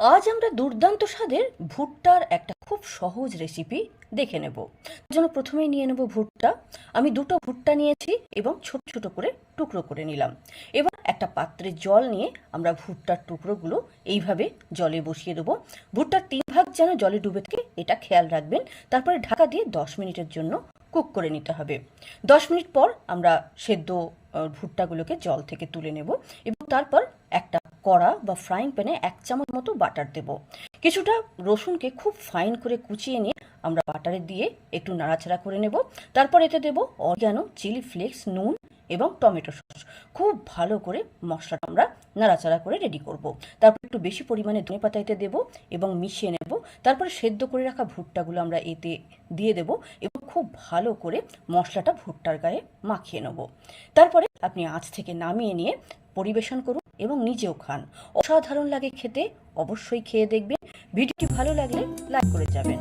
আজ আমরা দুর্দান্ত স্বাদের ভুট্টার একটা খুব সহজ রেসিপি দেখে নেব। জন্য প্রথমেই নিয়ে নেব ভুট্টা। আমি দুটো ভুট্টা নিয়েছি এবং ছোট ছোট করে টুকরো করে নিলাম। এবার একটা পাত্রে জল নিয়ে আমরা ভুট্টার টুকরোগুলো এইভাবে জলে বসিয়ে দেবো। ভুট্টার তিন ভাগ যেন জলে ডুবে থাকে, এটা খেয়াল রাখবেন। তারপরে ঢাকা দিয়ে দশ মিনিটের জন্য কুক করে নিতে হবে। দশ মিনিট পর আমরা সেদ্ধ ভুট্টাগুলোকে জল থেকে তুলে নেব এবং তারপর একটা কড়া বা ফ্রাইং প্যানে এক চামচ মতো বাটার দেব। কিছুটা রসুনকে খুব ফাইন করে কুচিয়ে নিয়ে আমরা বাটারে দিয়ে একটু নাড়াচাড়া করে নেব। তারপর এতে দেব অরিগানো চিলি ফ্লেক্স নুন এবং টমেটো সস। খুব ভালো করে মশলাটা আমরা নাড়াচাড়া করে রেডি করব। তারপর একটু বেশি পরিমাণে ধনে পাতা এতে দেবো এবং মিশিয়ে নেব। তারপরে সেদ্ধ করে রাখা ভুট্টাগুলো আমরা এতে দিয়ে দেব এবং খুব ভালো করে মশলাটা ভুট্টার গায়ে মাখিয়ে নেব। তারপরে আপনি আঁচ থেকে নামিয়ে নিয়ে পরিবেশন করুন। এবং নিজেও খান। অসাধারণ লাগে খেতে, অবশ্যই খেয়ে দেখবেন। ভিডিওটি ভালো লাগলে লাইক করে যাবেন।